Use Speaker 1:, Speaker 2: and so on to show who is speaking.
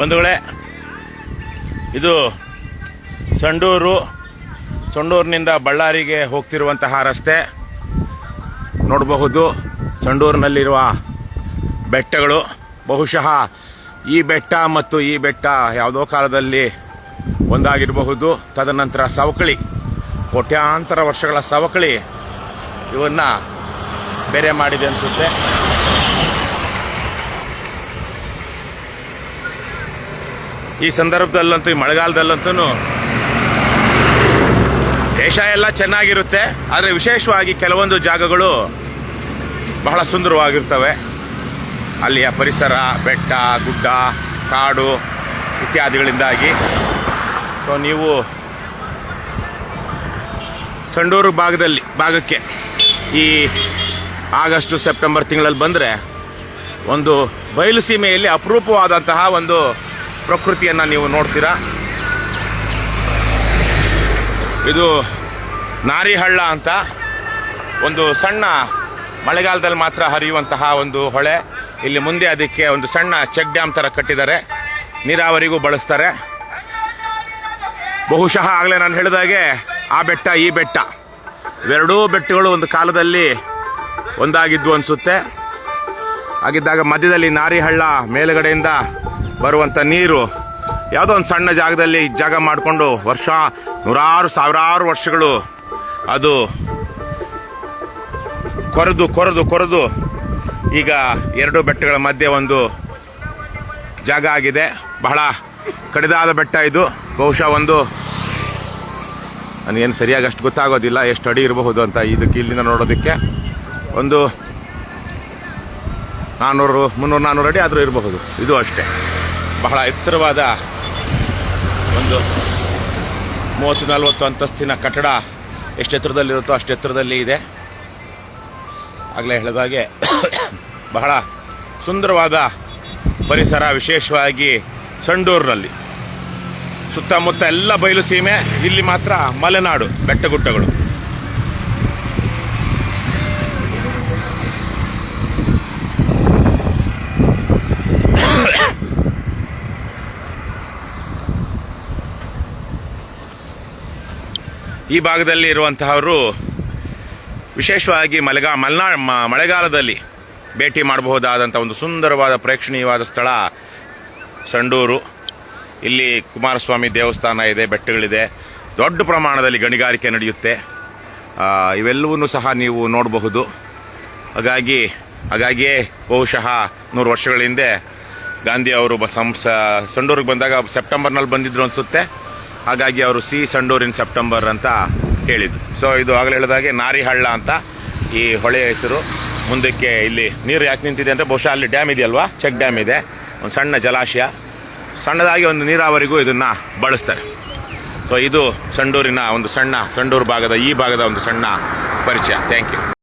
Speaker 1: ಬಂಧುಗಳೇ, ಇದು ಸಂಡೂರು, ಸಂಡೂರಿನಿಂದ ಬಳ್ಳಾರಿಗೆ ಹೋಗ್ತಿರುವಂತಹ ರಸ್ತೆ. ನೋಡಬಹುದು, ಸಂಡೂರಿನಲ್ಲಿರುವ ಬೆಟ್ಟಗಳು. ಬಹುಶಃ ಈ ಬೆಟ್ಟ ಮತ್ತು ಈ ಬೆಟ್ಟ ಯಾವುದೋ ಕಾಲದಲ್ಲಿ ಒಂದಾಗಿರಬಹುದು. ತದನಂತರ ಸವಕಳಿ, ಕೋಟ್ಯಾಂತರ ವರ್ಷಗಳ ಸವಕಳಿ ಇವನ್ನ ಬೇರೆ ಮಾಡಿದೆ ಅನಿಸುತ್ತೆ. ಈ ಸಂದರ್ಭದಲ್ಲಂತೂ, ಈ ಮಳೆಗಾಲದಲ್ಲಂತೂ ದೇಶ ಎಲ್ಲ ಚೆನ್ನಾಗಿರುತ್ತೆ, ಆದರೆ ವಿಶೇಷವಾಗಿ ಕೆಲವೊಂದು ಜಾಗಗಳು ಬಹಳ ಸುಂದರವಾಗಿರ್ತವೆ. ಅಲ್ಲಿಯ ಪರಿಸರ, ಬೆಟ್ಟ, ಗುಡ್ಡ, ಕಾಡು ಇತ್ಯಾದಿಗಳಿಂದಾಗಿ. ಸೊ ನೀವು ಸಂಡೂರು ಭಾಗದಲ್ಲಿ, ಭಾಗಕ್ಕೆ ಈ ಆಗಸ್ಟು, ಸೆಪ್ಟೆಂಬರ್ ತಿಂಗಳಲ್ಲಿ ಬಂದರೆ ಒಂದು ಬಯಲು ಸೀಮೆಯಲ್ಲಿ ಅಪರೂಪವಾದಂತಹ ಒಂದು ಪ್ರಕೃತಿಯನ್ನು ನೀವು ನೋಡ್ತೀರಾ? ಇದು ನಾರಿಹಳ್ಳ ಅಂತ ಒಂದು ಸಣ್ಣ ಮಳೆಗಾಲದಲ್ಲಿ ಮಾತ್ರ ಹರಿಯುವಂತಹ ಒಂದು ಹೊಳೆ. ಇಲ್ಲಿ ಮುಂದೆ ಅದಕ್ಕೆ ಒಂದು ಸಣ್ಣ ಚೆಕ್ ಡ್ಯಾಮ್ ಥರ ಕಟ್ಟಿದ್ದಾರೆ. ನೀರಾವರಿಗೂ ಬಳಸ್ತಾರೆ. ಬಹುಶಃ ಆಗಲೇ ನಾನು ಹೇಳಿದಾಗೆ ಆ ಬೆಟ್ಟ ಈ ಬೆಟ್ಟ. ಇವೆರಡೂ ಬೆಟ್ಟಗಳು ಒಂದು ಕಾಲದಲ್ಲಿ ಒಂದಾಗಿದ್ವು ಅನಿಸುತ್ತೆ. ಹಾಗಿದ್ದಾಗ ಮಧ್ಯದಲ್ಲಿ ನಾರಿಹಳ್ಳ ಮೇಲುಗಡೆಯಿಂದ ಬರುವಂಥ ನೀರು ಯಾವುದೋ ಒಂದು ಸಣ್ಣ ಜಾಗದಲ್ಲಿ ಜಾಗ ಮಾಡಿಕೊಂಡು ವರ್ಷ ನೂರಾರು ಸಾವಿರಾರು ವರ್ಷಗಳು ಅದು ಕೊರೆದು ಕೊರೆದು ಕೊರೆದು ಈಗ ಎರಡು ಬೆಟ್ಟಗಳ ಮಧ್ಯೆ ಒಂದು ಜಾಗ ಆಗಿದೆ. ಬಹಳ ಕಡಿದಾದ ಬೆಟ್ಟ ಇದು. ಬಹುಶಃ ಒಂದು ನನಗೇನು ಸರಿಯಾಗಿ ಅಷ್ಟು ಗೊತ್ತಾಗೋದಿಲ್ಲ, ಎಷ್ಟು ಅಡಿ ಇರಬಹುದು ಅಂತ ಇದಕ್ಕೆ ಇಲ್ಲಿಂದ ನೋಡೋದಕ್ಕೆ. ಒಂದು ನಾನ್ನೂರು ಮುನ್ನೂರು ನಾನ್ನೂರು ಅಡಿ ಆದರೂ ಇರಬಹುದು. ಇದು ಅಷ್ಟೇ. ಬಹಳ ಎತ್ತರವಾದ ಒಂದು ಮೂವತ್ತು ನಲವತ್ತು ಅಂತಸ್ತಿನ ಕಟ್ಟಡ ಎಷ್ಟು ಎತ್ತರದಲ್ಲಿರುತ್ತೋ ಅಷ್ಟು ಎತ್ತರದಲ್ಲಿ ಇದೆ. ಆಗಲೇ ಹೇಳಿದಾಗೆ ಬಹಳ ಸುಂದರವಾದ ಪರಿಸರ, ವಿಶೇಷವಾಗಿ ಸಂಡೂರಿನಲ್ಲಿ. ಸುತ್ತಮುತ್ತ ಎಲ್ಲ ಬಯಲು ಸೀಮೆ, ಇಲ್ಲಿ ಮಾತ್ರ ಮಲೆನಾಡು ಬೆಟ್ಟಗುಡ್ಡಗಳು. ಈ ಭಾಗದಲ್ಲಿ ಇರುವಂತಹವರು ವಿಶೇಷವಾಗಿ ಮಲೆಗಾ ಮಲ್ನಾ ಮಳೆಗಾಲದಲ್ಲಿ ಭೇಟಿ ಮಾಡಬಹುದಾದಂಥ ಒಂದು ಸುಂದರವಾದ ಪ್ರೇಕ್ಷಣೀಯವಾದ ಸ್ಥಳ ಸಂಡೂರು. ಇಲ್ಲಿ ಕುಮಾರಸ್ವಾಮಿ ದೇವಸ್ಥಾನ ಇದೆ, ಬೆಟ್ಟಗಳಿದೆ. ದೊಡ್ಡ ಪ್ರಮಾಣದಲ್ಲಿ ಗಣಿಗಾರಿಕೆ ನಡೆಯುತ್ತೆ. ಇವೆಲ್ಲವನ್ನು ಸಹ ನೀವು ನೋಡಬಹುದು. ಹಾಗಾಗಿ, ಹಾಗಾಗಿಯೇ ಬಹುಶಃ ನೂರು ವರ್ಷಗಳ ಹಿಂದೆ ಗಾಂಧಿ ಅವರು ಸಂಸ ಸಂಡೂರಿಗೆ ಬಂದಾಗ ಸೆಪ್ಟೆಂಬರ್ನಲ್ಲಿ ಬಂದಿದ್ರು ಅನಿಸುತ್ತೆ. ಹಾಗಾಗಿ ಅವರು ಸಿ ಸಂಡೂರಿನ ಸೆಪ್ಟೆಂಬರ್ ಅಂತ ಹೇಳಿದ್ರು ಸೊ ಇದು ಆಗಲೇ ಹೇಳಿದಾಗೆ ನಾರಿಹಳ್ಳ ಅಂತ ಈ ಹೊಳೆಯ ಹೆಸರು. ಮುಂದಕ್ಕೆ ಇಲ್ಲಿ ನೀರು ಯಾಕೆ ನಿಂತಿದೆ ಅಂದರೆ ಬಹುಶಃ ಅಲ್ಲಿ ಡ್ಯಾಮ್ ಇದೆಯಲ್ವಾ? ಚೆಕ್ ಡ್ಯಾಮ್ ಇದೆ. ಒಂದು ಸಣ್ಣ ಜಲಾಶಯ. ಸಣ್ಣದಾಗಿ ಒಂದು ನೀರಾವರಿಗೂ ಇದನ್ನು ಬಳಸ್ತಾರೆ. ಸೊ ಇದು ಸಂಡೂರಿನ ಒಂದು ಸಣ್ಣ, ಸಂಡೂರು ಭಾಗದ ಈ ಭಾಗದ ಒಂದು ಸಣ್ಣ ಪರಿಚಯ. Thank you